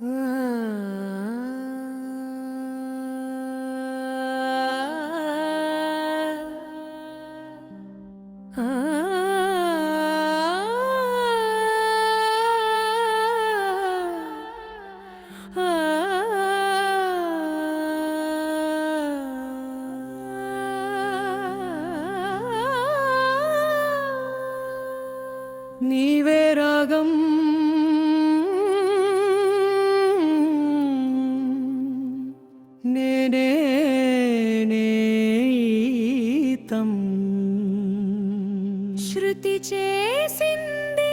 நீ வேறாகம் శృతి చేసింది.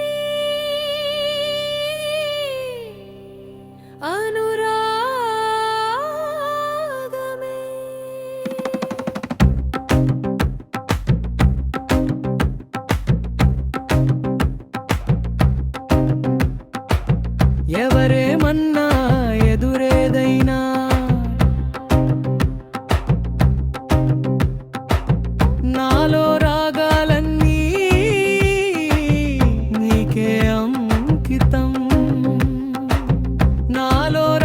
అనురాగమే. ఎవరేమన్నా ఎదురేదైనా నాలో valor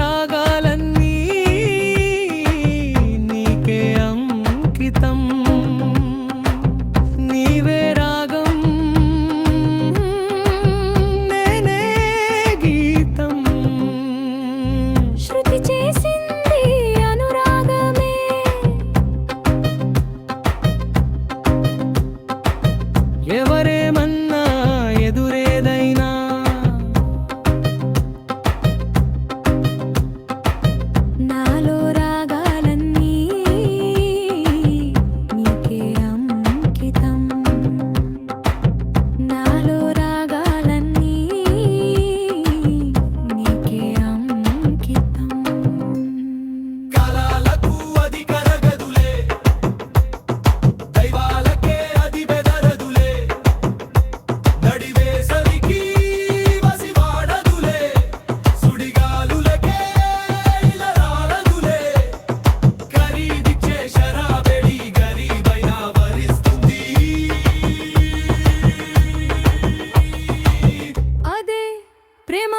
ప్రేమ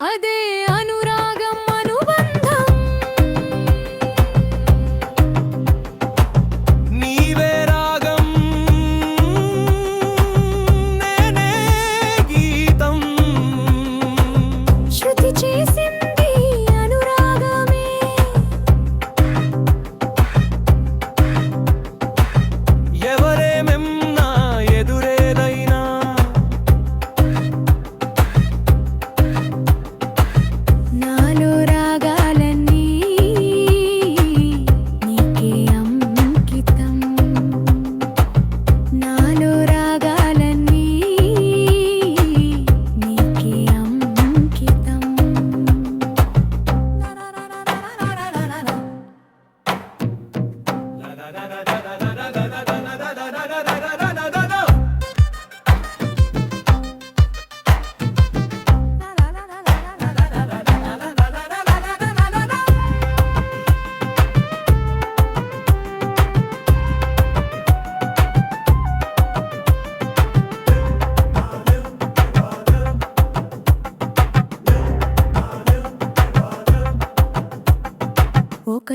అదే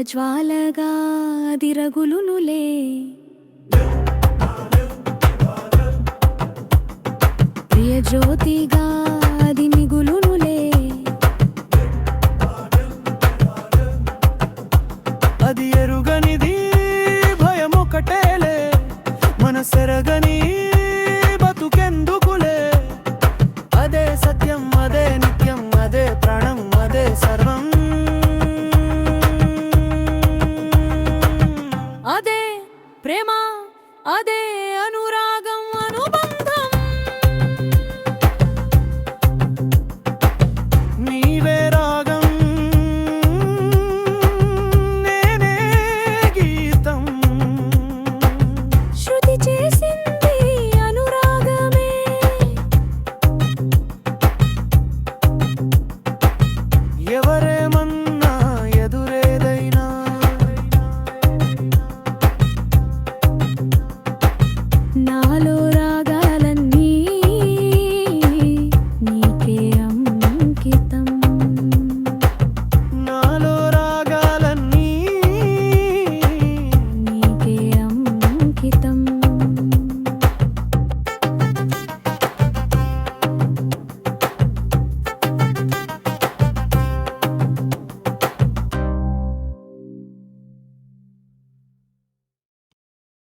జ్వాలగా దిరగులునులే ప్రియ జ్యోతిగా అది ప్రేమ అదే అను